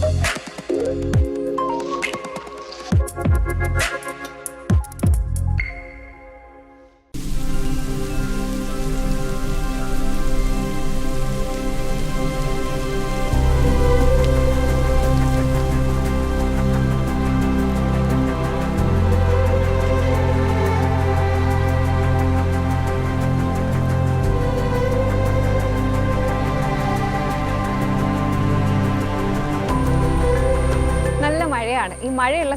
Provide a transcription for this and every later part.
Bye.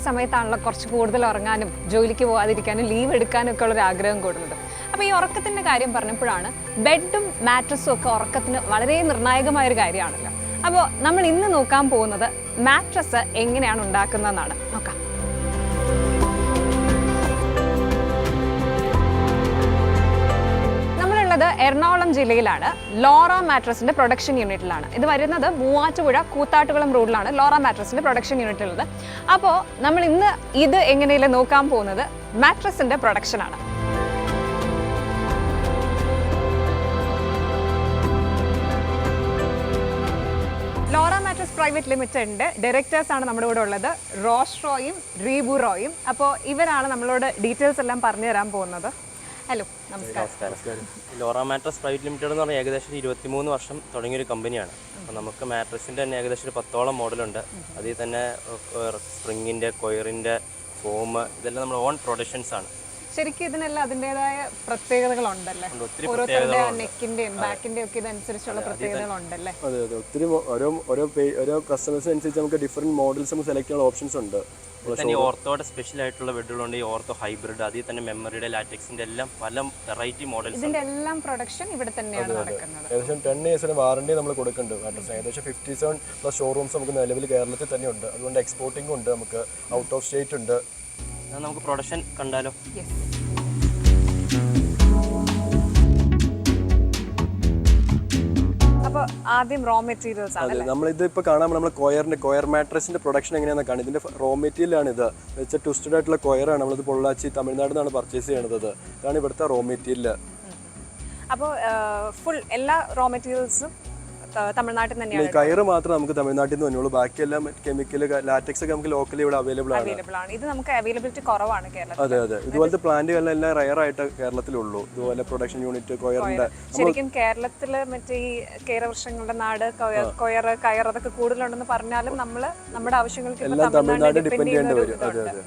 സമയത്താണല്ലോ കുറച്ച് കൂടുതൽ ഉറങ്ങാനും ജോലിക്ക് പോകാതിരിക്കാനും ലീവ് എടുക്കാനും ഒക്കെ ഉള്ളൊരു ആഗ്രഹം കൂടുന്നത്. അപ്പോൾ ഈ ഉറക്കത്തിന്റെ കാര്യം പറഞ്ഞപ്പോഴാണ് ബെഡും മാട്രസും ഒക്കെ ഉറക്കത്തിന് വളരെ നിർണായകമായൊരു കാര്യമാണല്ലോ. അപ്പോൾ നമ്മൾ ഇന്ന് നോക്കാൻ പോകുന്നത് മാട്രസ് എങ്ങനെയാണ് ഉണ്ടാക്കുന്നതെന്നാണ്. എറണാകുളം ജില്ലയിലാണ് ലോറ മാട്രസിന്റെ പ്രൊഡക്ഷൻ യൂണിറ്റിലാണ്. ഇത് വരുന്നത് മൂവാറ്റുപുഴ കൂത്താട്ടുകുളം റോഡിലാണ് ലോറ മാട്രസിന്റെ പ്രൊഡക്ഷൻ യൂണിറ്റ് ഉള്ളത് അപ്പോൾ നമ്മൾ ഇന്ന് ഇത് എങ്ങനെയല്ല നോക്കാൻ പോകുന്നത്? മാട്രസിന്റെ പ്രൊഡക്ഷനാണ് ലോറ മാട്രസ് പ്രൈവറ്റ് ലിമിറ്റഡിന്റെ ഡയറക്ടേഴ്സ് ആണ് നമ്മുടെ കൂടെ ഉള്ളത് റോഷ് റോയും റീബു റോയും. അപ്പോൾ ഇവരാണ് നമ്മളോട് ഡീറ്റെയിൽസ് എല്ലാം പറഞ്ഞു തരാൻ പോകുന്നത്. ഹലോ നമസ്കാരം. ലോറ മാട്രസ് പ്രൈവറ്റ് ലിമിറ്റഡ് എന്ന് പറഞ്ഞാൽ ഏകദേശം ഇരുപത്തിമൂന്ന് വർഷം തുടങ്ങിയ ഒരു കമ്പനിയാണ്. അപ്പോൾ നമുക്ക് മാട്രസിന്റെ തന്നെ ഏകദേശം ഒരു പത്തോളം മോഡലുണ്ട്. അതിൽ തന്നെ സ്പ്രിങ്ങിന്റെ കൊയറിന്റെ ഫോം ഇതെല്ലാം നമ്മൾ ഓൺ പ്രൊഡക്ഷൻസ് ആണ് ശരിക്കും ഇതിനെല്ലാം അതിന്റെതായ പ്രത്യേകതകളുണ്ടല്ലേ? ഓരോരുത്തരുടെ നെക്കിന്റെയും ബാക്കിന്റെയും ഒക്കെ ഇതനുസരിച്ചുള്ള പ്രത്യേകതകളുണ്ടല്ലേ? അതെ അതെ. ഒത്തിരി ഓരോ ഓരോ ഓരോ കസ്റ്റമേഴ്സിന് അനുസരിച്ച് നമുക്ക് ഡിഫറെന്റ് മോഡൽസ് നമുക്ക് സെലക്ട് ചെയ്യാൻ ഓപ്ഷൻസ് ഉണ്ട്. തന്നെ ഈ ഓർത്തോയുടെ സ്പെഷ്യൽ ആയിട്ടുള്ള ബെഡുകളുണ്ട്. ഈ ഓർത്തോ ഹൈബ്രിഡ് അതിൽ തന്നെ മെമ്മറിയുടെ ലാറ്റക്സിന്റെ എല്ലാം പല വെറൈറ്റി മോഡൽസ് ഇതിന്റെ എല്ലാം പ്രൊഡക്ഷൻ ഇവിടെ തന്നെയാണ് നടക്കുന്നത്. ഏകദേശം ടെൻ ഇയേഴ്സിന് വാറണ്ടി നമ്മൾ കൊടുക്കുന്നുണ്ട്. ഏകദേശം ഫിഫ്റ്റി സെവൻ പ്ലസ് ഷോറൂംസ് നമുക്ക് നിലവിൽ കേരളത്തിൽ തന്നെ ഉണ്ട് അതുകൊണ്ട് എക്സ്പോർട്ടിംഗ് ഉണ്ട് നമുക്ക്. ഔട്ട് ഓഫ് സ്റ്റേറ്റ് ഉണ്ട്. എന്നാൽ നമുക്ക് പ്രൊഡക്ഷൻ കണ്ടാലോ? ആദ്യം റോ മെറ്റീരിയൽസ് ആണ് നമ്മൾ ഇത് ഇപ്പോൾ കാണാൻ നമ്മൾ കോയറിന്റെ കോയർ മാട്രസിന്റെ പ്രൊഡക്ഷൻ എങ്ങനെയാണെന്ന് കാണാം ഇതിന്റെ റോ മെറ്റീരിയൽ ആണ് ഇത്. വെച്ചാൽ ട്വിസ്റ്റഡ് ആയിട്ടുള്ള കോയറാണ് നമ്മളിത് പൊള്ളാച്ചി തമിഴ്നാട് നിന്നാണ് പർച്ചേസ് ചെയ്യണത്. ഇത് ഇതാണ് ഇവിടുത്തെ റോ മെറ്റീരിയൽ അപ്പോൾ ഫുൾ എല്ലാ റോ മെറ്റീരിയൽസും തമിഴ്നാട്ടിൽ തന്നെയാണ് കയറ് മാത്രം നമുക്ക് തമിഴ്നാട്ടിൽ നിന്ന് വന്നുള്ളൂ ബാക്കിയെല്ലാം കെമിക്കൽ ലാറ്റക്സ് ഒക്കെ നമുക്ക് ലോക്കലി ഇവിടെ അവൈലബിൾ ആണ്. അവൈലബിൾ ആണ്. ഇത് നമുക്ക് അവൈലബിലിറ്റി കുറവാണ് കേരളത്തിൽ അതെ അതെ. ഇതുപോലത്തെ പ്ലാന്റുകളെല്ലാം എല്ലാം റയർ ആയിട്ട് കേരളത്തിലുള്ളൂ. ഇതുപോലെ പ്രൊഡക്ഷൻ യൂണിറ്റ് കൊയറിന്റെ ശരിക്കും കേരളത്തിൽ മറ്റേ ഈ കേരവൃക്ഷങ്ങളുടെ നാട് കൊയർ കയർ അതൊക്കെ കൂടുതലുണ്ടെന്ന് പറഞ്ഞാലും നമ്മൾ നമ്മുടെ ആവശ്യങ്ങൾക്ക് എല്ലാം തമിഴ്നാട് ഡിപ്പെൻഡ് ചെയ്യേണ്ടി വരും. അതെ അതെ.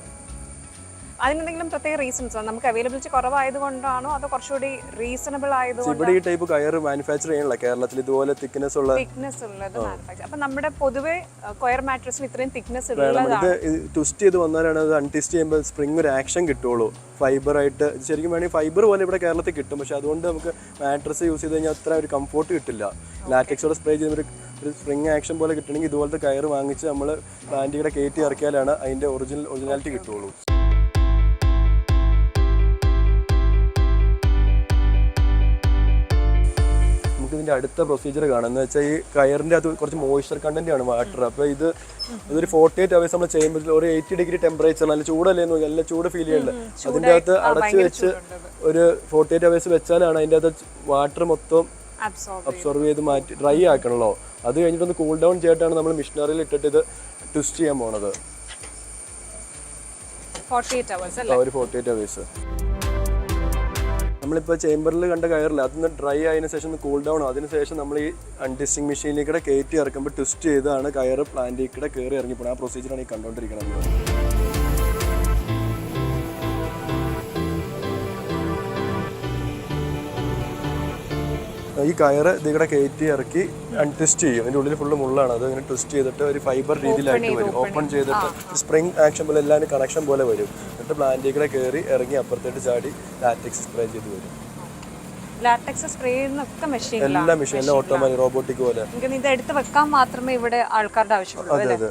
അതിനെന്തെങ്കിലും പ്രത്യേക റീസൺസ് നമുക്ക് അവൈലബിലിറ്റി കുറവായത് കൊണ്ടാണോ അതോ കുറച്ചുകൂടി റീസണബിൾ ആയതുകൊണ്ട് ഇവിടെ ഈ ടൈപ്പ് കയർ മാനുഫാക്ചർ ചെയ്യാനുള്ള കേരളത്തിൽ ഇതുപോലെ തിക്നെസ് ഉള്ള തിക്നെസ് ഉള്ളത് മാനുഫാക്ചർ അപ്പൊ നമ്മുടെ പൊതുവെ കൊയർ മാട്രസിന് ഇത്രയും തിക്നെസ് ഇത് ട്വിസ്റ്റ് ചെയ്ത് വന്നാലാണ് അത് അൺട്വിസ്റ്റ് ചെയ്യുമ്പോൾ സ്പ്രിംഗ് ഒരു ആക്ഷൻ കിട്ടുള്ളൂ. ഫൈബർ ആയിട്ട് ശരിക്കും വേണമെങ്കിൽ ഫൈബർ പോലെ ഇവിടെ കേരളത്തിൽ കിട്ടും. പക്ഷെ അതുകൊണ്ട് നമുക്ക് മാട്രസ് യൂസ് ചെയ്ത് കഴിഞ്ഞാൽ അത്ര ഒരു കംഫോർട്ട് കിട്ടില്ല. ലാറ്റക്സോടെ സ്പ്രേ ചെയ്യുന്ന ഒരു ഒരു സ്പ്രിംഗ് ആക്ഷൻ പോലെ കിട്ടണമെങ്കിൽ ഇതുപോലത്തെ കയർ വാങ്ങിച്ച് നമ്മൾ പ്ലാന്റുകളെ കയറ്റി ഇറക്കിയാലാണ് അതിന്റെ ഒറിജിനൽ ഒറിജിനാലിറ്റി കിട്ടുള്ളൂ. ഇതിന്റെ അടുത്ത പ്രൊസീജിയർ കാണാം. എന്ന് വെച്ചാൽ ഈ കയറിന്റെ അത് കുറച്ച് മോയ്സ്ചർ കണ്ടന്റ് ആണ് വാട്ടർ അപ്പോൾ ഇത് ഇതൊരു ഫോർട്ടി എയ്റ്റ് അവേഴ്സ് നമ്മൾ ചെയ്യുമ്പോൾ ഒരു എയ്റ്റി ഡിഗ്രി ടെമ്പറേച്ചർ നല്ല ചൂടല്ലേ എന്ന് നല്ല ചൂട് ഫീൽ ചെയ്യുന്നത് അതിന്റെ അകത്ത് അടച്ചു വെച്ച് ഒരു ഫോർട്ടി എയ്റ്റ് അവേഴ്സ് വെച്ചാലാണ് അതിന്റെ അകത്ത് വാട്ടർ മൊത്തം അബ്സോർബ് ചെയ്ത്. മാറ്റി ഡ്രൈ ആക്കണല്ലോ. അത് കഴിഞ്ഞിട്ട് ഒന്ന് കൂൾ ഡൗൺ ചെയ്തിട്ടാണ് നമ്മൾ മിഷനറിയിൽ ഇട്ടിട്ട് ഇത് ട്വിസ്റ്റ് ചെയ്യാൻ പോണത്. ഒരു ഫോർട്ടി എയ്റ്റ് അവേഴ്സ് നമ്മളിപ്പോൾ ചേമ്പറിൽ കണ്ട കയറില്ല. അതൊന്ന് ഡ്രൈ ആയതിനു ശേഷം ഒന്ന് കൂൾ ഡൗൺ അതിന് ശേഷം നമ്മൾ ഈ അൺടിസ്റ്റിംഗ് മെഷീനിൽ കൂടെ കയറ്റി ഇറക്കുമ്പോൾ ട്വിസ്റ്റ് ചെയ്താണ് കയർ പ്ലാന്റിൽ കൂടെ കയറി ഇറങ്ങി പോകണം ആ പ്രൊസീജിയറാണ് ഈ കണ്ടുകൊണ്ടിരിക്കുന്നത്. ഈ കയറ് ഇതിവിടെ കയറ്റി ഇറക്കി അൺട്വിസ്റ്റ് ചെയ്യും. അതിന്റെ ഉള്ളിൽ ഫുള്ള് മുള്ളാണ്. അത് ഇങ്ങനെ ട്വിസ്റ്റ് ചെയ്തിട്ട് ഒരു ഫൈബർ രീതിയിലായിട്ട് വരും. ഓപ്പൺ ചെയ്തിട്ട് സ്പ്രിംഗ് ആക്ഷൻ പോലെ എല്ലാവരും കണക്ഷൻ പോലെ വരും. എന്നിട്ട് പ്ലാന്റിൽ കൂടെ കയറി ഇറങ്ങി അപ്പുറത്തേട്ട് ചാടി ലാറ്റക്സ് സ്പ്രേ ചെയ്ത് വരും. ലാറ്റക്സ് സ്പ്രേ ചെയ്യുന്നൊക്കെ മെഷീനിലാണ് എല്ലാ മെഷീൻ എല്ലാം ഓട്ടോമാറ്റിക് റോബോട്ടിക് പോലെ. ഇത് എടുത്ത് വെക്കാൻ മാത്രമേ ഇവിടെ ആൾക്കാരുടെ ആവശ്യമുള്ളൂ അതെ അല്ലേ? അതെ.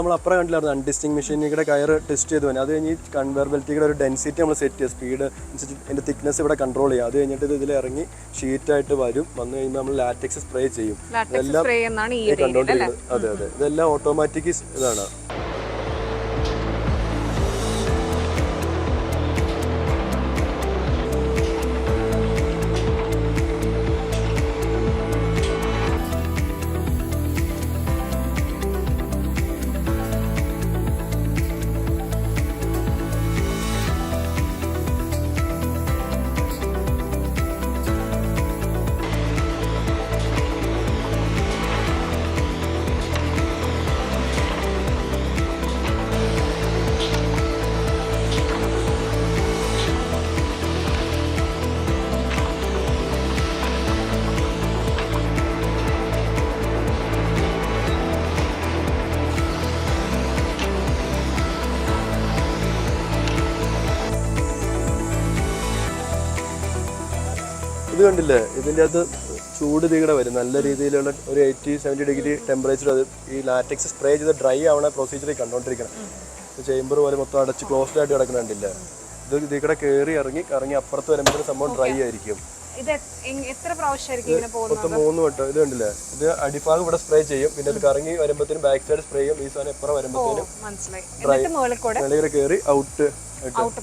നമ്മൾ അപ്പുറം കണ്ടില്ലായിരുന്നു. അൺഡിസ്റ്റിങ് മെഷീനിയുടെ കയർ ടെസ്റ്റ് ചെയ്ത് തന്നെ അത് കഴിഞ്ഞ് കൺവെയർ ബെൽറ്റിയുടെ ഒരു ഡെൻസിറ്റി നമ്മൾ സെറ്റ് ചെയ്യുക. സ്പീഡ് അനുസരിച്ച് അതിന്റെ തിക്നെസ് ഇവിടെ കൺട്രോൾ ചെയ്യുക. അത് കഴിഞ്ഞിട്ട് ഇത് ഇതിൽ ഇറങ്ങി ഷീറ്റായിട്ട് വരും. വന്നു കഴിയുമ്പോൾ നമ്മൾ ലാറ്റക്സ് സ്പ്രേ ചെയ്യും. കണ്ടുകൊണ്ടിരിക്കുന്നത് അതെ അതെ. ഇതെല്ലാം ഓട്ടോമാറ്റിക് ഇതാണ്. ഇത് കണ്ടില്ലേ? ഇതിന്റെ അകത്ത് ചൂട് തീകടെ വരും. നല്ല രീതിയിലുള്ള ഒരു എയ്റ്റി സെവന്റി ഡിഗ്രി ടെമ്പറേച്ചർ അത് ഈ ലാറ്റക്സ് സ്പ്രേ ചെയ്ത് ഡ്രൈ ആവണ പ്രൊസീജിയറിൽ കണ്ടോണ്ടിരിക്കണം. ചേംബർ പോലെ മൊത്തം അടച്ച് ക്ലോസ്ഡ് ആയിട്ട് കിടക്കുന്നുണ്ടില്ല ഇത് ഇതിക്കടെ കയറി ഇറങ്ങി ഇറങ്ങി അപ്പുറത്ത് വരുമ്പോൾ സംഭവം ഡ്രൈ ആയിരിക്കും. മൊത്തം മൂന്ന് വട്ടം. ഇത് കണ്ടില്ലേ? ഇത് അടിഭാഗം ഇവിടെ സ്പ്രേ ചെയ്യും. പിന്നെ ഇത് കറങ്ങി വരുമ്പോഴത്തേനും ബാക്ക് സൈഡ് സ്പ്രേ ചെയ്യും. ഈ സാധനം എപ്പുറം വരുമ്പോഴത്തേനും വെളിയിൽ കയറി ഔട്ട് ഔട്ട്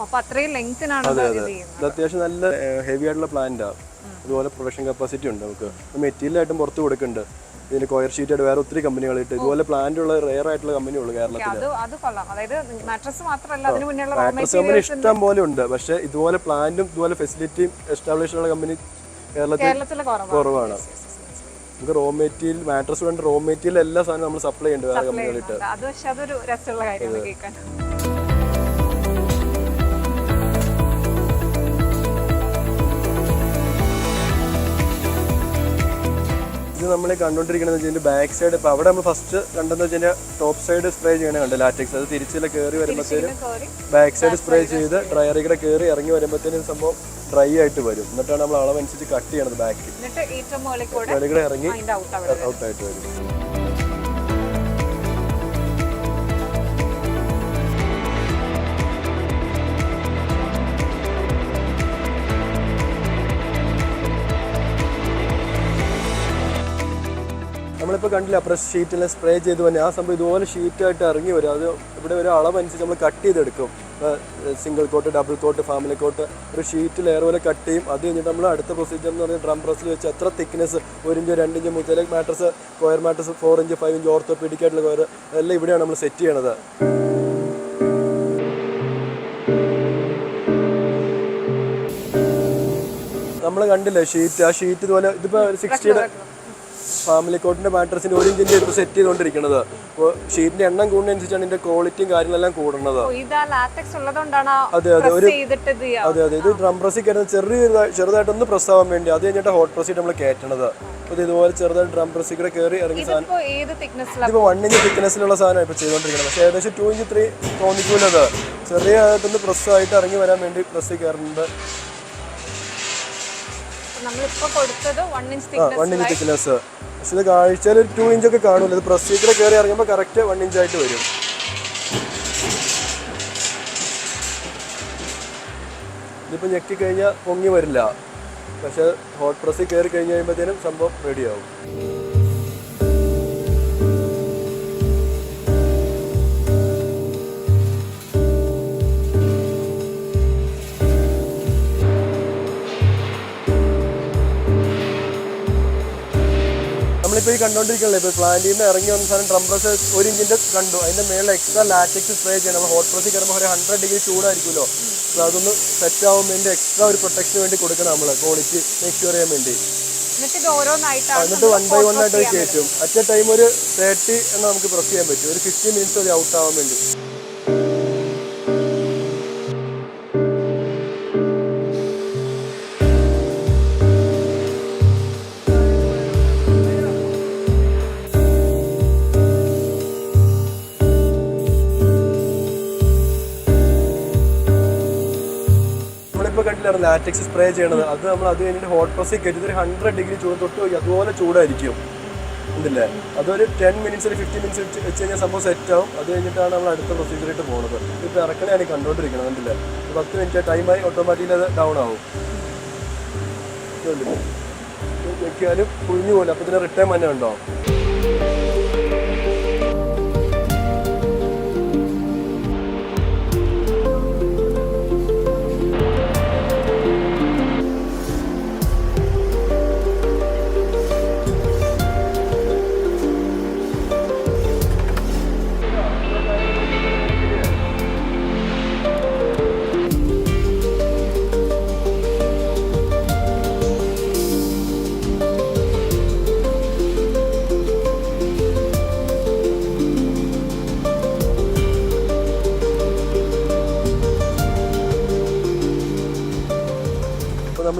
അപ്പൊ അത്രയും ലെങ്തിനാണ് ഇത് അത്യാവശ്യം നല്ല ഹെവി ആയിട്ടുള്ള പ്ലാന്റാണ് അതുപോലെ പ്രൊഡക്ഷൻ കപ്പാസിറ്റി ഉണ്ട് നമുക്ക്. മെറ്റീരിയൽ ആയിട്ടും പുറത്ത് കൊടുക്കുന്നുണ്ട്. ഇതിന് കോയർ ഷീറ്റ് ആയിട്ട് വേറെ ഒത്തിരി കമ്പനികളായിട്ട് ഇതുപോലെ പ്ലാന്റ് ഉള്ള റെയർ ആയിട്ടുള്ള കമ്പനി ഉള്ളു കേരളത്തിൽ അത് അത് മാട്രസ് കമ്പനി ഇഷ്ടം പോലെ ഉണ്ട്. പക്ഷേ ഇതുപോലെ പ്ലാന്റും ഇതുപോലെ ഫെസിലിറ്റിയും എസ്റ്റാബ്ലിഷ് ഉള്ള കമ്പനി കേരളത്തിൽ കുറവാണ്. നമുക്ക് റോ മെറ്റീരിയൽ മാട്രസ് വേണ്ട റോ മെറ്റീരിയൽ എല്ലാ സാധനവും നമ്മൾ സപ്ലൈ ചെയ്യുന്നുണ്ട് വേറെ കമ്പനികളിട്ട് അത് പക്ഷെ അതൊരു രസമുള്ള കാര്യമാണ് കേൾക്കാൻ. ഇത് നമ്മൾ കണ്ടുകൊണ്ടിരിക്കുന്നത് വെച്ചാൽ ബാക്ക് സൈഡ് ഇപ്പോൾ അവിടെ നമ്മൾ ഫസ്റ്റ് കണ്ടെന്ന് വെച്ചാൽ ടോപ്പ് സൈഡ് സ്പ്രേ ചെയ്യണ കണ്ട്? ലാറ്റക്സ് അത് തിരിച്ചില്ല കയറി വരുമ്പോഴത്തേനും ബാക്ക് സൈഡ് സ്പ്രേ ചെയ്ത് ഡ്രയറിൽ കൂടെ കയറി ഇറങ്ങി വരുമ്പോഴത്തേനും സംഭവം ഡ്രൈ ആയിട്ട് വരും. എന്നിട്ടാണ് നമ്മൾ അളവനുസരിച്ച് കട്ട് ചെയ്യണത് ബാക്ക് ഇറങ്ങി ഔട്ട് ആയിട്ട് ഔട്ടായിട്ട് വരും. കണ്ടില്ല പ്രസ് ഷീറ്റിൽ സ്പ്രേ ചെയ്ത് തന്നെ ആ സംഭവം ഇതുപോലെ ഷീറ്റായിട്ട് ഇറങ്ങി വരും. അത് ഇവിടെ ഒരു അളവനുസരിച്ച് നമ്മൾ കട്ട് ചെയ്തെടുക്കും. Single cot double cot family cot ഒരു ഷീറ്റ് ലെയർ പോലെ കട്ട് ചെയ്യും. അത് കഴിഞ്ഞിട്ട് നമ്മൾ അടുത്ത പ്രൊസീജിയർ എന്ന് പറഞ്ഞാൽ ഡ്രം പ്രസ്സിൽ വെച്ച് എത്ര തിക്നെസ് ഒരു ഇഞ്ച് രണ്ട് ഇഞ്ച് ചില mattress coir mattress four inch five inch orthopaedic ആയിട്ടുള്ള കോയർ എല്ലാം ഇവിടെയാണ് നമ്മൾ സെറ്റ് ചെയ്യണത്. നമ്മൾ കണ്ടില്ലേ ഷീറ്റ് ആ ഷീറ്റ് ഇതുപോലെ ഇതിപ്പോൾ സിക്സ്റ്റിയുടെ ഫാമിലി കോട്ടിന്റെ മാട്രസിന്റെ ഒരു ഇഞ്ചിന്റെ ഇപ്പോൾ സെറ്റ് ചെയ്തുകൊണ്ടിരിക്കുന്നത് അപ്പോൾ ഷീറ്റിന്റെ എണ്ണം കൂടുന്നതനുസരിച്ചാണ് ഇതിന്റെ ക്വാളിറ്റിയും കാര്യങ്ങളെല്ലാം കൂടുന്നത്. അതെ, അതെ, ഒരു അതെ അതെ ഇത് ഡ്രം പ്രസ്സിൽ കയറുന്ന ചെറിയ ചെറുതായിട്ടൊന്ന് പ്രസ് ആവാൻ വേണ്ടി. അത് കഴിഞ്ഞിട്ട് ഹോട്ട് പ്രസ്സിൽ നമ്മൾ കയറ്റണത്. അപ്പോൾ ഇത് ഇതുപോലെ ചെറുതായിട്ട് ഡ്രം പ്രസ്സിൽ കൂടെ കയറി ഇറങ്ങി സാധനം ഇപ്പോൾ ഇതിപ്പോൾ വൺ ഇഞ്ച് തിക്നെസ്സിലുള്ള സാധനമാണ് ഇപ്പോൾ ചെയ്തുകൊണ്ടിരിക്കുന്നത് പക്ഷേ ഏകദേശം ടു ഇഞ്ച് ത്രീ തോന്നിക്കൂലത്. ചെറിയതായിട്ടൊന്ന് പ്രസ് ആയിട്ട് ഇറങ്ങി വരാൻ വേണ്ടി പ്രസ്സിൽ കൊടുത്തത് വൺ ഇഞ്ച് ഇഞ്ച് തിക്നെസ് പക്ഷെ ഇത് കാഴ്ചയിൽ ഒരു ടു ഇഞ്ചൊക്കെ കാണൂല ഇത് പ്രൊസീജിയർ കയറി ഇറങ്ങുമ്പോൾ കറക്റ്റ് വൺ ഇഞ്ച് ആയിട്ട് വരും. ഇതിപ്പോൾ ഞെക്കി കഴിഞ്ഞാൽ പൊങ്ങി വരില്ല. പക്ഷെ ഹോട്ട് പ്രസ്സിൽ കയറി കഴിഞ്ഞ് കഴിയുമ്പോഴത്തേനും സംഭവം റെഡിയാവും ഈ കണ്ടോണ്ടിരിക്കണല്ലേ? ഇപ്പോൾ പ്ലാന്റിൽ നിന്ന് ഇറങ്ങി വന്ന സാധനം ഡ്രം പ്രസ് ഒരു ഇഞ്ചിന്റെ കണ്ടു. അതിന്റെ മേളിൽ എക്സ്ട്രാ ലാറ്റക്സ് സ്പ്രേ ചെയ്യണം. നമ്മൾ ഹോട്ട് പ്രസ്സിൽ കയറുമ്പോൾ ഒരു ഹൺഡ്രഡ് ഡിഗ്രി ചൂടായിരിക്കുമല്ലോ? അപ്പോൾ അതൊന്ന് സെറ്റ് ആവുമ്പോൾ എക്സ്ട്രാ ഒരു പ്രൊട്ടക്ഷന് വേണ്ടി കൊടുക്കണം നമ്മൾ ക്വാളിറ്റി മേക്ക് ഷുവർ ചെയ്യാൻ വേണ്ടി. എന്നിട്ട് വൺ ബൈ വൺ ആയിട്ട് കയറ്റും അറ്റ് ടൈം ഒരു തേർട്ടി എന്ന് നമുക്ക് പ്രസ് ചെയ്യാൻ പറ്റും. ഒരു ഫിഫ്റ്റി മിനിറ്റ്സ് ഒരു ഔട്ട് ആവാൻ വേണ്ടി. നമ്മളിപ്പോൾ കണ്ടില്ലായിരുന്നു ലാറ്റക്സ് സ്പ്രേ ചെയ്യണത്? അത് നമ്മൾ അത് കഴിഞ്ഞിട്ട് ഹോട്ട് പ്രസ്സിൽ കയറ്റി ഒരു ഹൺഡ്രഡ് ഡിഗ്രി ചൂട് തൊട്ട് പോയി. അതുപോലെ ചൂടായിരിക്കും. ഉണ്ടല്ലേ അതൊരു ടെൻ മിനിറ്റ്സ് ഒരു ഫിഫ്റ്റീൻ മിനിറ്റ്സ് വെച്ച് കഴിഞ്ഞാൽ സംഭവം സെറ്റ് ആവും. അത് കഴിഞ്ഞിട്ടാണ് നമ്മൾ അടുത്ത പ്രൊസീജിയറായിട്ട് പോകുന്നത് ഇപ്പോൾ ഇറക്കണയാണ് കണ്ടുകൊണ്ടിരിക്കുന്നത് കണ്ടില്ലേ? ഒരു പത്ത് മിനിറ്റ് ടൈമായി ഓട്ടോമാറ്റിക്കലി അത് ഡൗൺ ആവും. വെക്കാനും കുഴിഞ്ഞു പോലെ അപ്പോൾ ഇതിന് റിട്ടേൺ തന്നെ ഉണ്ടോ?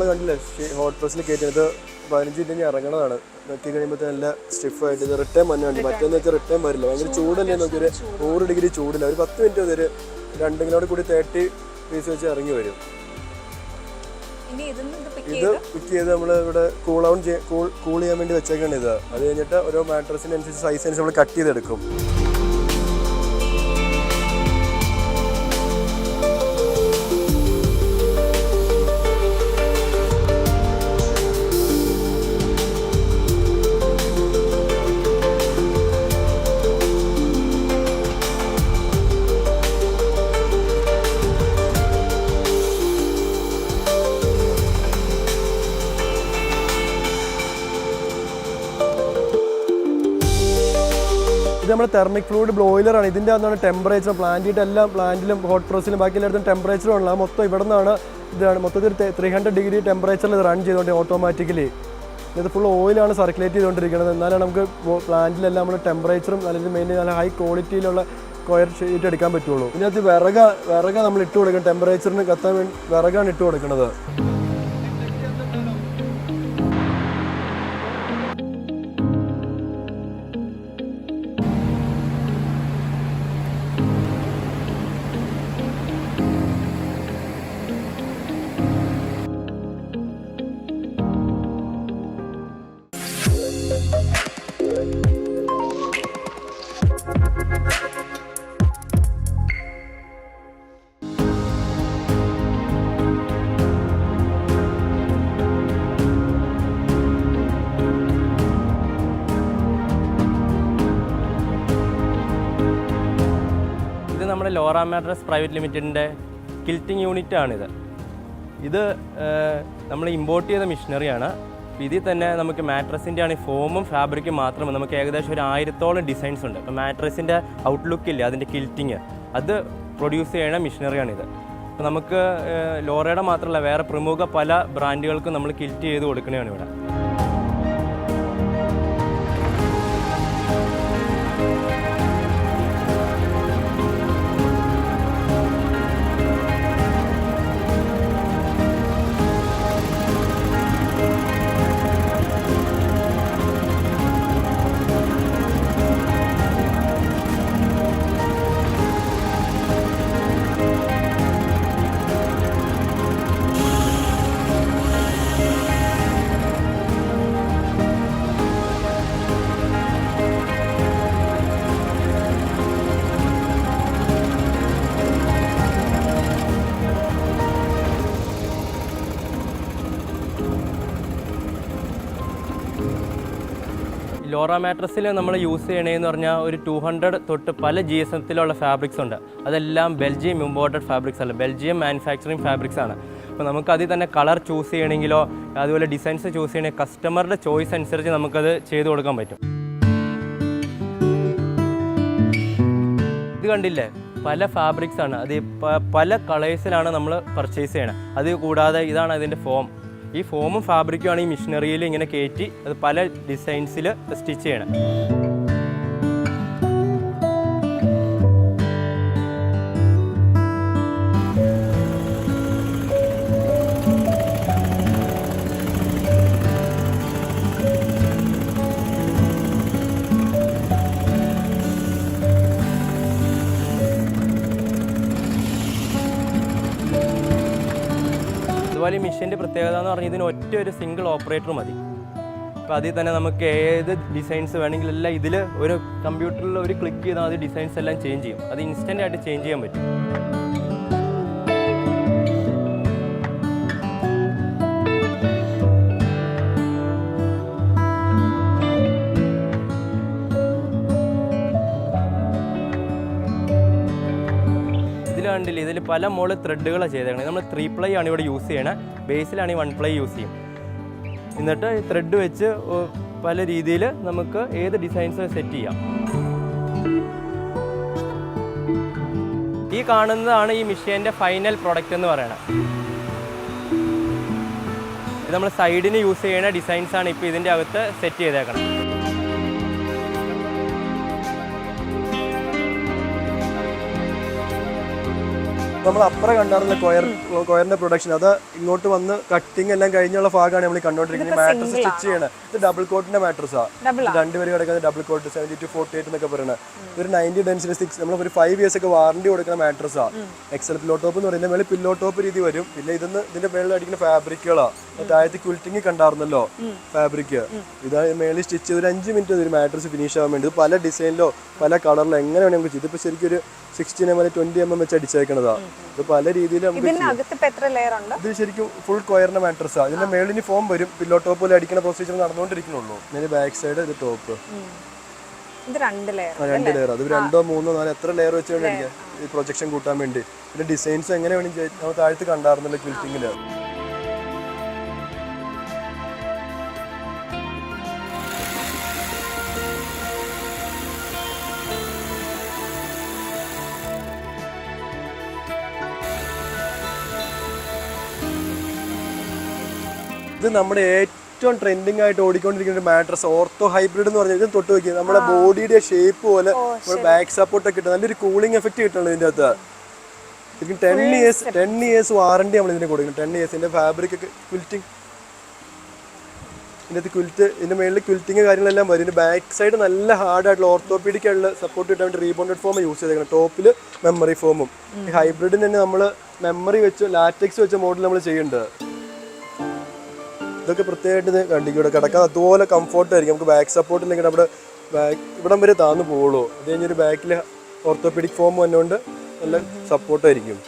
നമ്മൾ കണ്ടില്ലേ ഹോട്ട് പ്രസ്സിൽ കയറ്റിയത് പതിനഞ്ച് മിനിറ്റ് കഴിഞ്ഞ് ഇറങ്ങണതാണ്. നോക്കി കഴിയുമ്പോൾ നല്ല സ്റ്റിഫായിട്ട് ഇത് റിട്ടേൺ വന്നു കണ്ടു. മറ്റേന്ന് വെച്ചാൽ റിട്ടേൺ വരില്ല. ഭയങ്കര ചൂടല്ലേ നോക്കിയൊരു നൂറ് ഡിഗ്രി ചൂടില്ല. ഒരു പത്ത് മിനിറ്റ് അതൊരു രണ്ടും കൂടെ കൂടി തേർട്ടി പീസ് വെച്ച് ഇറങ്ങി വരും. ഇത് പിക്ക് ചെയ്ത്? നമ്മൾ ഇവിടെ കൂൾ ഔൺ കൂൾ കൂൾ ചെയ്യാൻ വേണ്ടി വെച്ചേക്കാണ് ഇത്. അത് കഴിഞ്ഞിട്ട് ഓരോ മാട്രസിനനുസരിച്ച് സൈസ് അനുസരിച്ച് നമ്മൾ കട്ട് ചെയ്തെടുക്കും. നമ്മുടെ തെർമിക് ഫ്ലൂയിഡ് ബ്ലോയിലറാണ് ഇതിന്റെ അകത്താണ് ടെമ്പറേച്ചർ പ്ലാന്റിന്റെ എല്ലാം പ്ലാന്റിലും ഹോട്ട് പ്രസ്സിലും ബാക്കി എല്ലായിടത്തും ടെമ്പറേച്ചർ ഉള്ള മൊത്തം ഇവിടെ നിന്നാണ് ഇതാണ്. മൊത്തത്തിൽ ത്രീ ഹൺഡ്രഡ് ഡിഗ്രി ടെമ്പറേച്ചറിൽ ഇത് റൺ ചെയ്തുകൊണ്ട് ഓട്ടോമാറ്റിക്കലി ഇത് ഫുൾ ഓയിലാണ് സർക്കുലേറ്റ് ചെയ്തുകൊണ്ടിരിക്കുന്നത് എന്നാലാണ് നമുക്ക് പ്ലാന്റിലെല്ലാം നമ്മൾ ടെമ്പറേച്ചറും അല്ലെങ്കിൽ മെയിൻ നല്ല ഹൈ ക്വാളിറ്റിയിലുള്ള കൊയർ ഷീറ്റ് എടുക്കാൻ പറ്റുള്ളൂ. ഇതിനകത്ത് വിറക വിറക നമ്മൾ ഇട്ട് കൊടുക്കണം. ടെമ്പറേച്ചറിന് കത്താൻ വിറകാണ് ഇട്ട് കൊടുക്കുന്നത്. ലോറ മാട്രസ് പ്രൈവറ്റ് ലിമിറ്റഡിന്റെ കിൽറ്റിംഗ് യൂണിറ്റ് ആണിത് ഇത് നമ്മൾ ഇമ്പോർട്ട് ചെയ്ത മിഷനറിയാണ്. ഇതിൽ തന്നെ നമുക്ക് മാട്രസിന്റെ ആണെങ്കിൽ ഫോമും ഫാബ്രിക്കും മാത്രമേ നമുക്ക് ഏകദേശം ഒരു ആയിരത്തോളം ഡിസൈൻസ് ഉണ്ട്. അപ്പോൾ മാട്രസിന്റെ ഔട്ട്ലുക്ക് ഇല്ല അതിന്റെ കിൽറ്റിങ് അത് പ്രൊഡ്യൂസ് ചെയ്യുന്ന മിഷനറിയാണിത്. അപ്പോൾ നമുക്ക് ലോറയുടെ മാത്രമല്ല വേറെ പ്രമുഖ പല ബ്രാൻഡുകൾക്കും നമ്മൾ കിൽറ്റ് ചെയ്ത് കൊടുക്കണതാണ് ഇവിടെ. ലോറ മാട്രസിൽ നമ്മൾ യൂസ് ചെയ്യണേന്ന് പറഞ്ഞാൽ ഒരു ടു ഹൺഡ്രഡ് തൊട്ട് പല ജി എസ് എത്തിലുള്ള ഫാബ്രിക്സ് ഉണ്ട്. അതെല്ലാം ബെൽജിയം ഇമ്പോർട്ടഡ് ഫാബ്രിക്സ് അല്ല. ബെൽജിയം മാനുഫാക്ചറിങ് ഫാബ്രിക്സ് ആണ്. അപ്പോൾ നമുക്ക് അതിൽ തന്നെ കളർ ചൂസ് ചെയ്യണമെങ്കിലോ അതുപോലെ ഡിസൈൻസ് ചൂസ് ചെയ്യണമെങ്കിൽ കസ്റ്റമറുടെ ചോയ്സ് അനുസരിച്ച് നമുക്കത് ചെയ്തു കൊടുക്കാൻ പറ്റും. ഇത് കണ്ടില്ലേ? പല ഫാബ്രിക്സ് ആണ്. അത് പല കളേഴ്സിലാണ് നമ്മൾ പർച്ചേസ് ചെയ്യണത് അത് കൂടാതെ ഇതാണ് അതിന്റെ ഫോം ഈ ഫോമും ഫാബ്രിക്കും ആണ് ഈ മിഷനറിയിൽ ഇങ്ങനെ കയറ്റി അത് പല ഡിസൈൻസിൽ സ്റ്റിച്ച് ചെയ്യണം. ഈ മെഷീന്റെ പ്രത്യേകത എന്ന് പറഞ്ഞാൽ ഇതിന് ഒറ്റ ഒരു സിംഗിൾ ഓപ്പറേറ്റർ മതി. അപ്പോൾ അതിൽ തന്നെ നമുക്ക് ഏത് ഡിസൈൻസ് വേണമെങ്കിലും എല്ലാം ഇതിൽ ഒരു കമ്പ്യൂട്ടറിൽ ഒരു ക്ലിക്ക് ചെയ്താൽ അത് ഡിസൈൻസ് എല്ലാം ചേഞ്ച് ചെയ്യും. അത് ഇൻസ്റ്റന്റ് ആയിട്ട് ചേഞ്ച് ചെയ്യാൻ പറ്റും. കണ്ടില്ല? ഇതിൽ പല മോൾ ത്രെഡുകളാണ് ചെയ്തേക്കണത് നമ്മൾ ത്രീ പ്ലൈ ആണ് ഇവിടെ യൂസ് ചെയ്യണത് ബേസിലാണ് വൺ പ്ലൈ യൂസ് ചെയ്യും. എന്നിട്ട് ത്രെഡ് വെച്ച് പല രീതിയിൽ നമുക്ക് ഏത് ഡിസൈൻസ് സെറ്റ് ചെയ്യാം. ഈ കാണുന്നതാണ് ഈ മിഷീന്റെ ഫൈനൽ പ്രൊഡക്റ്റ് എന്ന് പറയുന്നത് ഇത് നമ്മൾ സൈഡിന് യൂസ് ചെയ്യുന്ന ഡിസൈൻസാണ് ഇപ്പോൾ ഇതിന്റെ അകത്ത് സെറ്റ് ചെയ്തേക്കണം. നമ്മൾ അപ്പുറം കണ്ടായിരുന്ന കൊയർ കൊയറിന്റെ പ്രൊഡക്ഷൻ അത് ഇങ്ങോട്ട് വന്ന് കട്ടിങ് എല്ലാം കഴിഞ്ഞുള്ള ഭാഗമാണ് നമ്മൾ കണ്ടോണ്ടിരിക്കുന്നത്. മാട്രസ് സ്റ്റിച്ച് ചെയ്യണത് ഇത് ഡബിൾ കോട്ടിന്റെ മാട്രസ് ആണ് രണ്ടുപേര് കിടക്കുന്ന double cot seventy two forty eight എന്നൊക്കെ പറയുന്നത് ഒരു നയന്റി ഡെൻസിറ്റി സിക്സ് നമ്മൾ ഒരു ഫൈവ് ഇയേഴ്സ് ഒക്കെ വാറണ്ടി കൊടുക്കുന്ന മാട്രസാ എക്സൽ പില്ലോ ടോപ്പ് എന്ന് പറയുന്നത് മേളിൽ പില്ലോ ടോപ്പ് രീതി വരും. പിന്നെ ഇതിന്ന് ഇതിന്റെ മേളിൽ അടിക്കുന്ന ഫാബ്രിക്കുകളാണ് താഴത്ത് ക്വിൽറ്റിംഗ് കണ്ടായിരുന്നല്ലോ ഫാബ്രിക് ഇത് മേളിൽ സ്റ്റിച്ച് ചെയ്ത് ഒരു അഞ്ച് മിനിറ്റ് ഒരു മാട്രസ് ഫിനിഷ് ആവാൻ വേണ്ടി. ഇത് പല ഡിസൈനിലോ പല കളറിലോ എങ്ങനെ വേണമെങ്കിൽ നമുക്ക് ഇതിപ്പോ ശരിക്കും ഒരു sixteen M L twenty M M വെച്ച് അടിച്ചേക്കണതാ. ഇത് പല രീതിയിൽ നമുക്ക് ഇത് ശരിക്കും ഫുൾ കൊയറിന്റെ മാട്രസ് ഇതിന്റെ മേളിന് ഫോം വരും. പില്ലോ ടോപ്പ് പോലെ അടിക്കുന്ന പ്രൊസീജിയർ നടന്നുകൊണ്ടിരിക്കുന്നുള്ളൂ ഇതിന് ബാക്ക് സൈഡ് ഇത് ടോപ്പ് രണ്ട് ലെയർ അത് രണ്ടോ മൂന്നോ നാലോ എത്ര ലെയർ വെച്ച് വേണ്ടി അടിക്കാം ഈ പ്രൊജക്ഷൻ കൂട്ടാൻ വേണ്ടി. പിന്നെ ഡിസൈൻസ് എങ്ങനെ വേണമെങ്കിൽ താഴത്ത് കണ്ടായിരുന്നല്ലോ ക്വിൽറ്റിങ്ങിൽ ഇത് നമ്മുടെ ഏറ്റവും ട്രെൻഡിങ് ആയിട്ട് ഓടിക്കൊണ്ടിരിക്കുന്ന ഒരു മാട്രസ് ഓർത്തോ ഹൈബ്രിഡ് എന്ന് പറഞ്ഞാൽ ഇത് തൊട്ട് നോക്കി നമ്മുടെ ബോഡിയുടെ ഷേപ്പ് പോലെ ബാക്ക് സപ്പോർട്ട് ഒക്കെ കിട്ടും. നല്ലൊരു കൂളിംഗ് എഫക്റ്റ് കിട്ടണം ഇതിന്റെ അകത്ത്. ശരിക്കും ten years ten years warranty നമ്മൾ ഇതിന് കൊടുക്കുന്നു ടെൻ ഇയേഴ്സ് ഇതിന്റെ ഫാബ്രിക് ഒക്കെ ക്വിൽറ്റിംഗ് ഇതിന്റെ ക്വിൽറ്റ് ഇതിന്റെ മേളിൽ ക്വിൽറ്റിങ് കാര്യങ്ങളെല്ലാം വരും. ഇതിന്റെ ബാക്ക് സൈഡ് നല്ല ഹാർഡ് ആയിട്ടുള്ള ഓർത്തോപീഡിക് ആയിട്ടുള്ള സപ്പോർട്ട് കിട്ടാൻ വേണ്ടി റീബോണ്ടഡ് ഫോം യൂസ് ചെയ്തേക്കണം. ടോപ്പിൽ മെമ്മറി ഫോമും ഹൈബ്രിഡിന് തന്നെ നമ്മൾ മെമ്മറി വെച്ച് ലാറ്റക്സ് വെച്ച മോഡൽ നമ്മൾ ചെയ്യുന്നുണ്ട് ഇതൊക്കെ പ്രത്യേകമായിട്ട് ഇത് കണ്ടിക്കൂടെ കിടക്കാൻ അതുപോലെ കംഫോർട്ട് ആയിരിക്കും. നമുക്ക് ബാക്ക് സപ്പോർട്ട് ഇല്ലെങ്കിൽ നമ്മുടെ ബാക്ക് ഇവിടം വരെ താന്നു പോകുള്ളൂ അത് കഴിഞ്ഞൊരു ബാക്കിൽ ഓർത്തോപെഡിക് ഫോം വന്നുകൊണ്ട് നല്ല സപ്പോർട്ടായിരിക്കും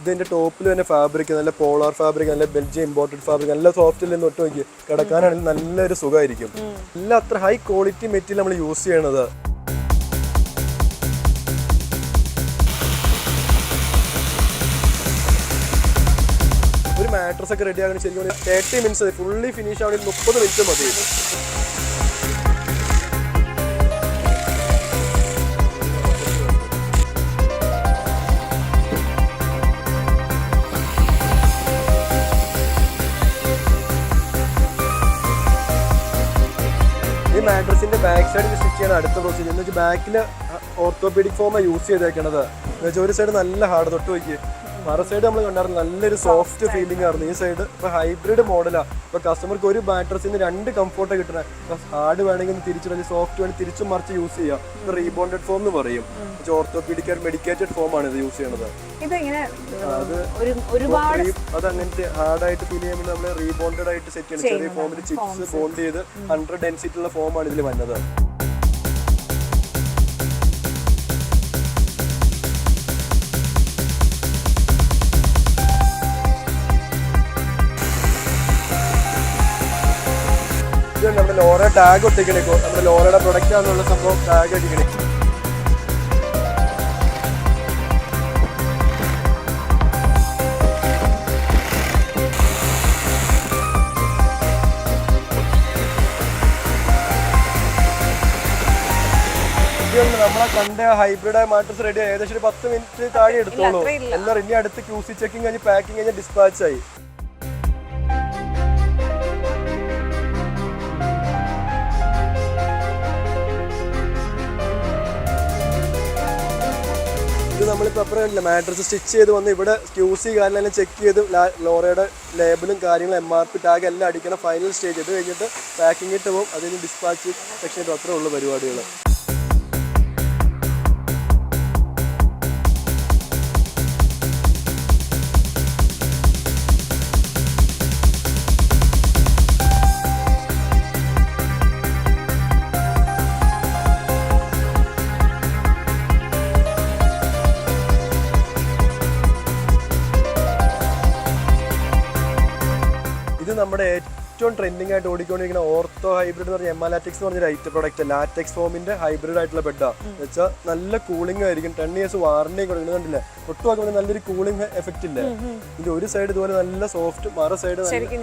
ഇതിന്റെ ടോപ്പിൽ തന്നെ ഫാബ്രിക് നല്ല പോളാർ ഫാബ്രിക് നല്ല ബെൽജിയം ഇമ്പോർട്ടഡ് ഫാബ്രിക് നല്ല സോഫ്റ്റിൽ നിന്ന് ഒട്ട് നോക്കി കിടക്കാനാണെങ്കിൽ നല്ലൊരു സുഖമായിരിക്കും. എല്ലാം അത്ര ഹൈ ക്വാളിറ്റി മെറ്റീരിയൽ നമ്മൾ യൂസ് ചെയ്യണത്. മാട്രസ് ഒക്കെ റെഡി ആകണം. ശരിക്കും തേർട്ടി മിനിറ്റ്സ് ഫുള്ളി ഫിനിഷ് ആവണമെങ്കിൽ മുപ്പത് മിനിറ്റ് മതി. ഈ മാട്രസിന്റെ ബാക്ക് സൈഡിൽ സ്റ്റിച്ച് ചെയ്യണം അടുത്ത പ്രൊസീജിയർ എന്ന് വെച്ചാൽ ബാക്കിൽ ഓർത്തോപീഡിക് ഫോമാണ് യൂസ് ചെയ്തേക്കണത്. എന്ന് വെച്ചാൽ ഒരു സൈഡ് നല്ല ഹാർഡ് തൊട്ട് നോക്കി മറ സൈഡ് നമ്മൾ കണ്ടായിരുന്നു നല്ലൊരു സോഫ്റ്റ് ഫീലിംഗ് ആയിരുന്നു. ഈ സൈഡ് ഇപ്പൊ ഹൈബ്രിഡ് മോഡലാണ് ഇപ്പൊ കസ്റ്റമർക്ക് ഒരു മാട്രസിന് രണ്ട് കംഫോർട്ട് കിട്ടണ ഹാർഡ് വേണമെങ്കിൽ തിരിച്ചു സോഫ്റ്റ് വേണമെങ്കിൽ തിരിച്ചു മറിച്ച് യൂസ് ചെയ്യാം. റീബോണ്ടഡ് ഫോം എന്ന് പറയും. ഓർത്തോപീഡിക് മെഡിക്കേറ്റഡ് ഫോം ആണ് ഇത് യൂസ് ചെയ്യണത്. അത് അത് അങ്ങനത്തെ ഹാർഡായിട്ട് ഫീൽ ചെയ്യുമ്പോൾ നമ്മൾ റീബോണ്ടഡ് ആയിട്ട് സെറ്റ് ചെയ്യണം. ചെറിയ ഫോമിൽ ചിപ്സ് ബോണ്ട് ചെയ്ത് ഹൺഡ്രഡ് ഡെൻസിറ്റിയുള്ള ഫോമാണ് ഇതിൽ വന്നത്. ലോറ ടാഗ് ഒട്ടിക്കണേ നമ്മുടെ ലോറയുടെ പ്രൊഡക്റ്റ് ആണെന്നുള്ള സംഭവം ടാഗ് ഒട്ടിക്കണേ. ഇതുകൊണ്ട് നമ്മളെ കണ്ട ഹൈബ്രിഡ് മാട്രസ് റെഡി ഏകദേശം ഒരു പത്ത് മിനിറ്റ് താഴെ എടുത്തോളൂ. എല്ലാവരും എല്ലാം ഇനി അടുത്ത് ക്യൂസി ചെക്കിങ് കഴിഞ്ഞ് പാക്കിങ് കഴിഞ്ഞ് ഡിസ്പാച്ച് ആയി. നമ്മളിപ്പോൾ അപ്പുറം കണ്ടില്ല? മാട്രസ് സ്റ്റിച്ച് ചെയ്ത് വന്ന് ഇവിടെ ക്യൂ സി കാര്യങ്ങളെല്ലാം ചെക്ക് ചെയ്ത് ലോറയുടെ ലേബിളും കാര്യങ്ങളും എം ആർ പി ടാഗ് എല്ലാം അടിക്കണം ഫൈനൽ സ്റ്റേജ് ഇത് കഴിഞ്ഞിട്ട് പാക്കിംഗ് ഇട്ട് പോകും അതിന് ഡിസ്പാച്ച് സെക്ഷൻ ഇട്ട് അത്രേ ഉള്ളൂ പരിപാടികൾ നമ്മുടെ ഏറ്റവും ട്രെൻഡിങ് ആയിട്ട് ഓടിക്കൊണ്ടിരിക്കുന്ന ഓർത്തോ ഹൈബ്രിഡ് എന്ന് പറഞ്ഞ എമാലാറ്റിക്സ് എന്ന് പറഞ്ഞ ലൈറ്റ് പ്രൊഡക്റ്റ് ലാറ്റക്സ് ഫോമിന്റെ ഹൈബ്രിഡ് ആയിട്ടുള്ള ബെഡ് എന്ന് വെച്ചാൽ നല്ല കൂളിംഗ് ആയിരിക്കും. ടെൻ ഇയേഴ്സ് വാറണ്ടി കൊടുക്കുന്നത് കണ്ടില്ലേ? ഒട്ടും ആക്കുമ്പോൾ നല്ലൊരു കൂളിംഗ് എഫക്റ്റ് ഇല്ല? ഇതിന്റെ ഒരു സൈഡ് ഇതുപോലെ നല്ല സോഫ്റ്റ് മറു സൈഡ് ശരിക്കും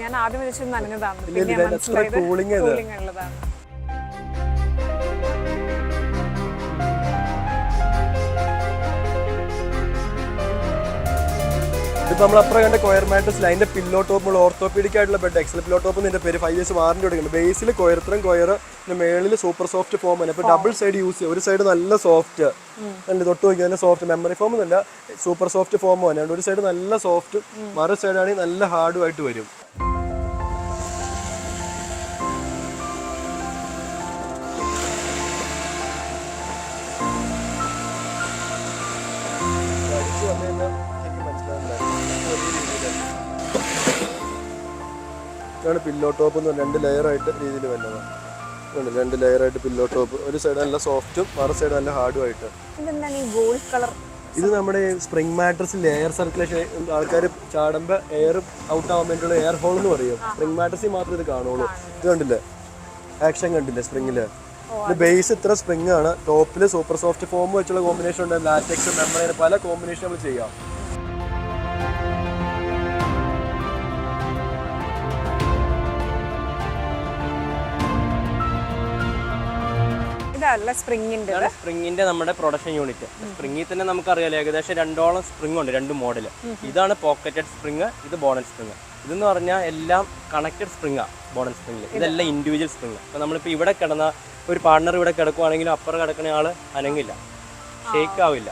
ഉള്ളതാണ് ഇതിപ്പോ നമ്മൾ അപ്പുറം കണ്ട കൊയർ മാട്രസ് അതിന്റെ പില്ലോ ടോപ്പ് ഓർത്തോപീഡിക് ആയിട്ടുള്ള ബെഡ് എക്സൽ പില്ലോ ടോപ്പ് നിന്റെ പേര് ഫൈവ് ഇയേഴ്സ് വാറണ്ടി കൊടുക്കുന്നുണ്ട് ബേസിൽ കൊയർത്തരം കൊയർ പിന്നെ മേളിൽ സൂപ്പർ സോഫ്റ്റ് ഫോം ആണ്. ഇപ്പൊ ഡബിൾ സൈഡ് യൂസ് ചെയ്യും. ഒരു സൈഡ് നല്ല സോഫ്റ്റ് നല്ല തൊട്ട് നോക്കി നല്ല സോഫ്റ്റ് മെമ്മറി ഫോം എന്നല്ല സൂപ്പർ സോഫ്റ്റ് ഫോം തന്നെ ഒരു സൈഡ് നല്ല സോഫ്റ്റ് മറു സൈഡ് ആണെങ്കിൽ നല്ല ഹാർഡും ആയിട്ട് വരും. ഇതാണ് പില്ലോ ടോപ്പ് എന്ന് രണ്ട് ലെയറായിട്ട് രീതിയിൽ വരുന്നതാണ് ഉണ്ട് രണ്ട് ലെയറായിട്ട് പില്ലോ ടോപ്പ് ഒരു സൈഡ് നല്ല സോഫ്റ്റും മറു സൈഡ് നല്ല ഹാർഡും ആയിട്ട്. ഇത് നമ്മുടെ സ്പ്രിംഗ് മാട്രസിൽ എയർ സർക്കുലേഷൻ ആൾക്കാർ ചാടുമ്പോൾ എയർ ഔട്ട് ആവാൻ വേണ്ടിയുള്ള എയർ ഹോൾ എന്ന് പറയും. സ്പ്രിംഗ് മാട്രസിൽ മാത്രമേ ഇത് കാണുള്ളൂ. ഇത് കണ്ടില്ലേ? ആക്ഷൻ കണ്ടില്ലേ സ്പ്രിങ്ങിൽ ഇത് ബേസ് ഇത്ര സ്പ്രിംഗ് ആണ്. ടോപ്പിൽ സൂപ്പർ സോഫ്റ്റ് ഫോം വെച്ചുള്ള കോമ്പിനേഷൻ ഉണ്ട്. ലാറ്റക്സ് മെമ്മറി പല കോമ്പിനേഷൻ നമ്മൾ ചെയ്യാം. ഇതല്ല സ്പ്രിങ്ങിന്റെ സ്പ്രിങ്ങിന്റെ നമ്മുടെ പ്രൊഡക്ഷൻ യൂണിറ്റ്. സ്പ്രിങ്ങിൽ തന്നെ നമുക്കറിയാലോ ഏകദേശം രണ്ടോളം സ്പ്രിംഗ് ഉണ്ട് രണ്ട് മോഡൽ ഇതാണ് പോക്കറ്റഡ് സ്പ്രിങ് ഇത് ബോണൽ സ്പ്രിങ്. ഇതെന്ന് പറഞ്ഞാൽ എല്ലാം കണക്റ്റഡ് സ്പ്രിങ്ങാ ബോണൽ സ്പ്രിംഗ് ഇതെല്ലാം ഇൻഡിവിജ്വൽ സ്പ്രിങ്. അപ്പോൾ നമ്മളിപ്പോൾ ഇവിടെ കിടന്ന ഒരു പാർട്ണർ ഇവിടെ കിടക്കുവാണെങ്കിലും അപ്പുറം കിടക്കുന്ന ആൾ അനങ്ങില്ല. ഷേക്ക് ആവില്ല.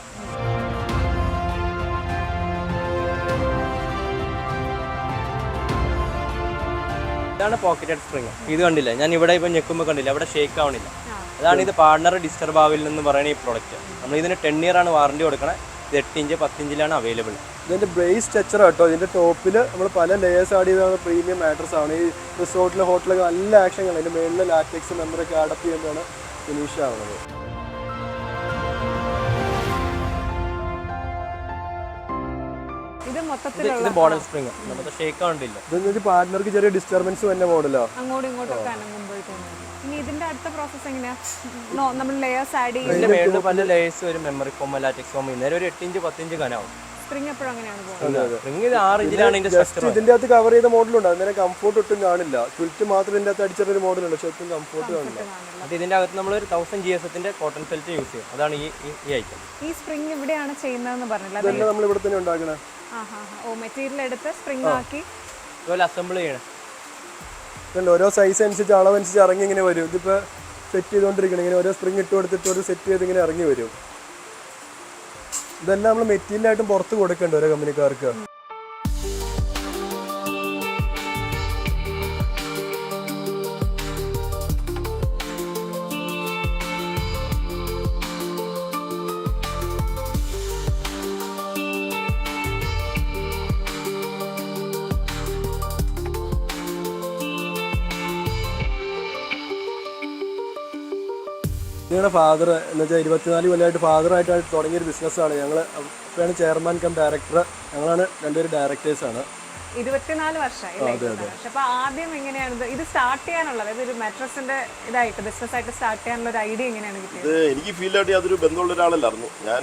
ഇതാണ് പോക്കറ്റഡ് സ്പ്രിങ്. ഇത് കണ്ടില്ല? ഞാൻ ഇവിടെ ഇപ്പം ഞെക്കുമ്പോൾ കണ്ടില്ല? അവിടെ ഷേക്ക് ആവണില്ല. അതാണ് ഇത് പാർട്ണർ ഡിസ്റ്റർബ് ആവില്ല എന്ന് പറയുന്ന ഈ പ്രോഡക്റ്റ് നമ്മൾ ഇതിന് ടെൻ ഇയർ ആണ് വാറണ്ടി കൊടുക്കണേ. ഇത് എട്ട് ഇഞ്ച് പത്ത് ഇഞ്ചിലാണ് അവൈലബിൾ ഇതിന്റെ ബ്രേസ് സ്ട്രക്ചർ കേട്ടോ. ഇതിന്റെ ടോപ്പിൽ നമ്മൾ പല ലേയേഴ്സ് ആഡ് ചെയ്താണ് പ്രീമിയം മാട്രസ് ആണ്. ഈ റിസോർട്ടിലെ ഹോട്ടലൊക്കെ നല്ല ആക്ഷൻ കാണും ഇതിന്റെ മേളിലെ ലാറ്റക്സ് മെമ്പറൊക്കെ അഡപ്റ്റ് ചെയ്യുമ്പോഴാണ് ഫിനിഷ് ആവുന്നത്. ഇത് സ്പ്രിങ് നമുക്ക് ഷേക്ക് ആവണ്ടില്ല ചെറിയ ഡിസ്റ്റർബൻസ് തന്നെ മോഡലാണ് അങ്ങോട്ടും ഇങ്ങോട്ടും ഇനി ഇതിന്റെ അടുത്ത പ്രോസസ്സ് എങ്ങനെയാ? നോ നമ്മൾ ലെയേഴ്സ് ആഡ് ചെയ്യും. മേളിൽ പല ലേയേഴ്സ് ഒരു മെമ്മറി ഫോം ലാറ്റിക്സ് ഫോം ഇന്നേരം ഒരു എട്ട് ഇഞ്ച് പത്ത് ഇഞ്ച് കനാവും സ്പ്രിംഗ് എപ്പോഴും അങ്ങനെയാണ് പോകുന്നത്. സ്പ്രിങ് ഇത് ആറ് ഇഞ്ചിലാണ് ഇതിന്റെ സ്ട്രക്ചർ ഇതിന്റെ അകത്ത് കവർ ചെയ്ത മോഡലുണ്ട് അന്നേരം കംഫോർട്ട് ഒട്ടും കാണില്ല. ക്വിൽറ്റ് മാത്രം ഇതിന്റെ അകത്ത് അടിച്ചൊരു മോഡലുണ്ട് പക്ഷെ ഒട്ടും കംഫോർട്ട് കാണില്ല. അത് ഇതിന്റെ അകത്ത് നമ്മൾ ഒരു തൗസൻഡ് ജി എസ് എത്തിന്റെ കോട്ടൺ ഫെൽറ്റ് യൂസ് ചെയ്യും. അതാണ് ഈ ഈ- ഈ ഐറ്റം ഈ സ്പ്രിംഗ് ഇവിടെയാണ് ചെയ്യുന്നതെന്ന് പറഞ്ഞില്ല? അത് ഇതെല്ലാം നമ്മൾ ഇവിടെ തന്നെ ഉണ്ടാക്കണേ? ആ ഹാ ഹാ ഓ മെറ്റീരിയൽ എടുത്ത് സ്പ്രിംഗ് ആക്കി. അസംബിൾ ചെയ്യണം. ഇതുണ്ട് ഓരോ സൈസ് അനുസരിച്ച് അളവനുസരിച്ച് ഇറങ്ങി ഇങ്ങനെ വരും. ഇതിപ്പോൾ സെറ്റ് ചെയ്തുകൊണ്ടിരിക്കണം ഇങ്ങനെ ഓരോ സ്പ്രിങ് ഇട്ട് കൊടുത്തിട്ട് ഒരു സെറ്റ് ചെയ്ത് ഇങ്ങനെ ഇറങ്ങി വരും. ഇതെല്ലാം നമ്മൾ മെറ്റീരിയലായിട്ടും പുറത്ത് കൊടുക്കണ്ട ഓരോ കമ്പനിക്കാർക്ക് ഞങ്ങളുടെ ഫാദർ എന്ന് വെച്ചാൽ ഇരുപത്തിനാല് കൊല്ലമായിട്ട് ഫാദറായിട്ട് തുടങ്ങിയൊരു ബിസിനസ്സാണ് ഞങ്ങൾ ഇപ്പോഴാണ് ചെയർമാൻ കം ഡയറക്ടർ ഞങ്ങളാണ് രണ്ടുപേരും ഡയറക്ടേഴ്സാണ് ഇരുപത്തിനാല് വർഷമായി അപ്പൊ ആദ്യം എങ്ങനെയാണ് ഇത്? സ്റ്റാർട്ട് ചെയ്യാനുള്ള അതായത് ഒരു മെട്രസിന്റെ ഇതായിട്ട് ബിസിനസ് ആയിട്ട് സ്റ്റാർട്ട് ചെയ്യാനുള്ള ഒരു ഐഡിയ എങ്ങനെയാണ് കിട്ടിയത്? ഇത് എനിക്ക് ഫീൽഡായിട്ട് യാതൊരു ബന്ധമുള്ള ഒരാളല്ലായിരുന്നു. ഞാൻ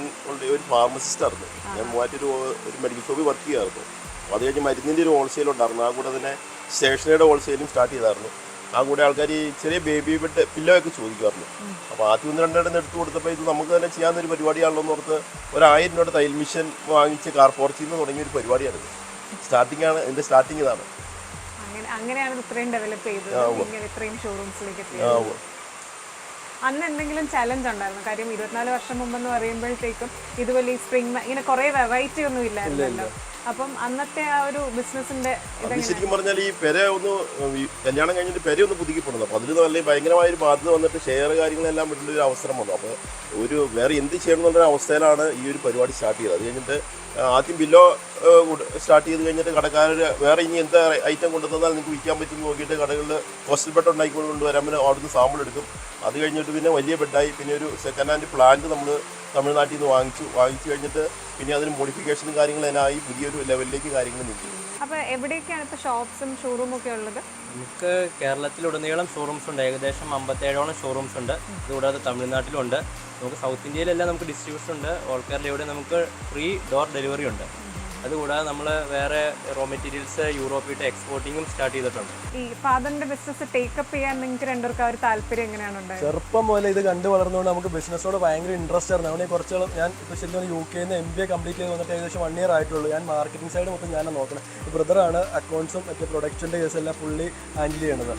ഒരു ഫാർമസിസ്റ്റ് ആയിരുന്നു. ഞാൻ മൂവാറ്റൊരു ഒരു മെഡിക്കൽ ഷോപ്പിൽ വർക്ക് ചെയ്യായിരുന്നു അപ്പോൾ അത് കഴിഞ്ഞ് മരുന്നിന്റെ ഒരു ഹോൾസെയിൽ ഉണ്ടായിരുന്നു. ആ കൂടെ തന്നെ സ്റ്റേഷനറിയുടെ ഹോൾസെയിലും സ്റ്റാർട്ട് ചെയ്തായിരുന്നു. ആ കൂടെ ആൾക്കാർ ഈ ചെറിയ ബേബി ബെഡ് പില്ലോ ഒക്കെ ചോദിക്കുമായിരുന്നു അപ്പോൾ ആദ്യം ഒന്ന് രണ്ടെണ്ണം എടുത്തു കൊടുത്തപ്പോൾ ഇത് നമുക്ക് തന്നെ ചെയ്യാവുന്ന ഒരു പരിപാടിയാണല്ലോ എന്ന് ഓർത്ത് ഒരായിരം രൂപയുടെ തയ്യൽ മിഷൻ വാങ്ങിച്ച് കാർ പോർച്ചിൽ നിന്ന് തുടങ്ങിയ ഒരു പരിപാടിയാണ് സ്റ്റാർട്ടിംഗ് ആണ് എന്റെ സ്റ്റാർട്ടിങ് ഇതാണ്. അങ്ങനെ അങ്ങനെയാണ് ഇത്രയും ഡെവലപ്പ് ചെയ്തത്. ഇങ്ങനെ ഇത്രയും ഷോറൂംസിലേക്ക് എത്തിയത്. അന്ന് എന്തെങ്കിലും ചലഞ്ച് ഉണ്ടായിരുന്നു. കാര്യം ഇരുപത്തിനാല് വർഷം മുമ്പെന്ന് പറയുമ്പോഴത്തേക്കും ഇതുപോലെ ഈ സ്പ്രിംഗ് ഇങ്ങനെ കുറെ വെറൈറ്റി ഒന്നും ഇല്ലായിരുന്നല്ലോ. അപ്പം അന്നത്തെ ആ ഒരു ബിസിനസിന്റെ അത് ശരിക്കും പറഞ്ഞാൽ ഈ പെര ഒന്ന് ഈ കല്യാണം കഴിഞ്ഞിട്ട് പെര ഒന്ന് പുതുക്കിപ്പെടുന്നു അപ്പോൾ അതിൽ നല്ല ഭയങ്കരമായ ഒരു ബാധ്യത വന്നിട്ട് ഷെയർ കാര്യങ്ങളെല്ലാം വിടേണ്ട ഒരു അവസരം വന്നു. അപ്പോൾ ഒരു വേറെ എന്ത് ചെയ്യണം എന്നുള്ള അവസ്ഥയിലാണ് ഈ ഒരു പരിപാടി സ്റ്റാർട്ട് ചെയ്തത്. അത് കഴിഞ്ഞിട്ട് ആദ്യം ബില്ലോ സ്റ്റാർട്ട് ചെയ്ത് കഴിഞ്ഞിട്ട് കടക്കാർ വേറെ ഇനി എന്താ ഐറ്റം കൊണ്ടുവന്നാൽ നിങ്ങൾക്ക് വിൽക്കാൻ പറ്റുമെന്ന് നോക്കിയിട്ട് കടകളിൽ ഹോസ്റ്റൽ ബെഡ് ഉണ്ടായിക്കൊണ്ട് കൊണ്ടുവരാൻ പിന്നെ അവിടുന്ന് സാമ്പിൾ എടുക്കും. അത് കഴിഞ്ഞിട്ട് പിന്നെ വലിയ ബെഡായി പിന്നെ ഒരു സെക്കൻഡ് ഹാൻഡ് പ്ലാന്റ് നമ്മൾ തമിഴ്നാട്ടിൽ നിന്ന് വാങ്ങിച്ചു. വാങ്ങിച്ചു കഴിഞ്ഞിട്ട് പിന്നെ അതിന് മോഡിഫിക്കേഷനും കാര്യങ്ങളും അതിനായി പുതിയൊരു ലെവലിലേക്ക് കാര്യങ്ങൾ നീക്കി അപ്പോൾ എവിടെയൊക്കെയാണ് ഇപ്പോൾ ഷോപ്സും ഷോറൂമൊക്കെ ഉള്ളത്? നമുക്ക് കേരളത്തിലുടനീളം ഷോറൂംസ് ഉണ്ട്. ഏകദേശം അമ്പത്തേഴോളം ഷോറൂംസ് ഉണ്ട്. ഇതുകൂടാതെ തമിഴ്നാട്ടിലുണ്ട്. നമുക്ക് സൗത്ത് ഇന്ത്യയിലെല്ലാം നമുക്ക് ഡിസ്ട്രിബ്യൂഷൻ ഉണ്ട്. ഓൾ കേരളയുടെ നമുക്ക് ഫ്രീ ഡോർ ഡെലിവറി ഉണ്ട്. അതുകൂടാതെ നമ്മൾ വേറെ റോ മെറ്റീരിയൽസ് യൂറോപ്പിട്ട് എക്സ്പോർട്ടിങ്ങും സ്റ്റാർട്ട് ചെയ്തിട്ടുണ്ട്. ഈ ഫാദറിന്റെ ബിസിനസ് ടേക്കപ്പ് ചെയ്യാൻ നിങ്ങൾക്ക് രണ്ടുപേർക്ക് ഒരു താല്പര്യം എങ്ങനെയാണ് ഉണ്ടായത്? ചെറുപ്പം മുതലേ ഇത് കണ്ടു വളർന്നുകൊണ്ട് നമുക്ക് ബിസിനസ്സോട് ഭയങ്കര ഇൻട്രസ്റ്റ് ആയിരുന്നു. അവിടെ കുറച്ച് ഞാൻ ഇപ്പോൾ ശരിക്കും യു കെയിൽ നിന്ന് എം ബി എ കംപ്ലീറ്റ് ചെയ്ത് വന്നിട്ട് ഏകദേശം വൺ ഇയർ ആയിട്ടുള്ളൂ. ഞാൻ മാർക്കറ്റിംഗ് സൈഡ് മൊത്തം ഞാൻ നോക്കണം. ബ്രദറാണ് അക്കൗണ്ട്സും മറ്റേ പ്രൊഡക്ഷന്റെ കേസെല്ലാം ഫുള്ളി ഹാൻഡിൽ ചെയ്യണത്.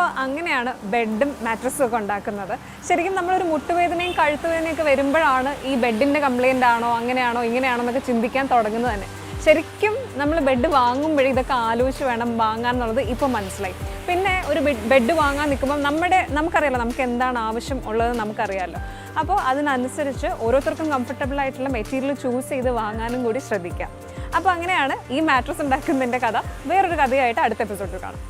അപ്പോൾ അങ്ങനെയാണ് ബെഡും മാട്രസും ഒക്കെ ഉണ്ടാക്കുന്നത്. ശരിക്കും നമ്മളൊരു മുട്ടുവേദനയും കഴുത്തുവേദനയും ഒക്കെ വരുമ്പോഴാണ് ഈ ബെഡിന്റെ കംപ്ലൈന്റ് ആണോ അങ്ങനെയാണോ ഇങ്ങനെയാണോ എന്നൊക്കെ ചിന്തിക്കാൻ തുടങ്ങുന്നത് തന്നെ. ശരിക്കും നമ്മൾ ബെഡ് വാങ്ങുമ്പോഴേ ഇതൊക്കെ ആലോചിച്ച് വേണം വാങ്ങാൻ എന്നുള്ളത് ഇപ്പോൾ മനസ്സിലായി. പിന്നെ ഒരു ബെഡ് വാങ്ങാൻ നിൽക്കുമ്പോൾ നമ്മുടെ നമുക്കറിയാലോ നമുക്ക് എന്താണ് ആവശ്യം ഉള്ളത് നമുക്കറിയാമല്ലോ അപ്പോൾ അതിനനുസരിച്ച് ഓരോരുത്തർക്കും കംഫർട്ടബിൾ ആയിട്ടുള്ള മെറ്റീരിയൽ ചൂസ് ചെയ്ത് വാങ്ങാനും കൂടി ശ്രദ്ധിക്കാം. അപ്പോൾ അങ്ങനെയാണ് ഈ മാട്രസ് ഉണ്ടാക്കുന്നതിന്റെ കഥ. വേറൊരു കഥയായിട്ട് അടുത്ത എപ്പിസോഡിൽ കാണാം.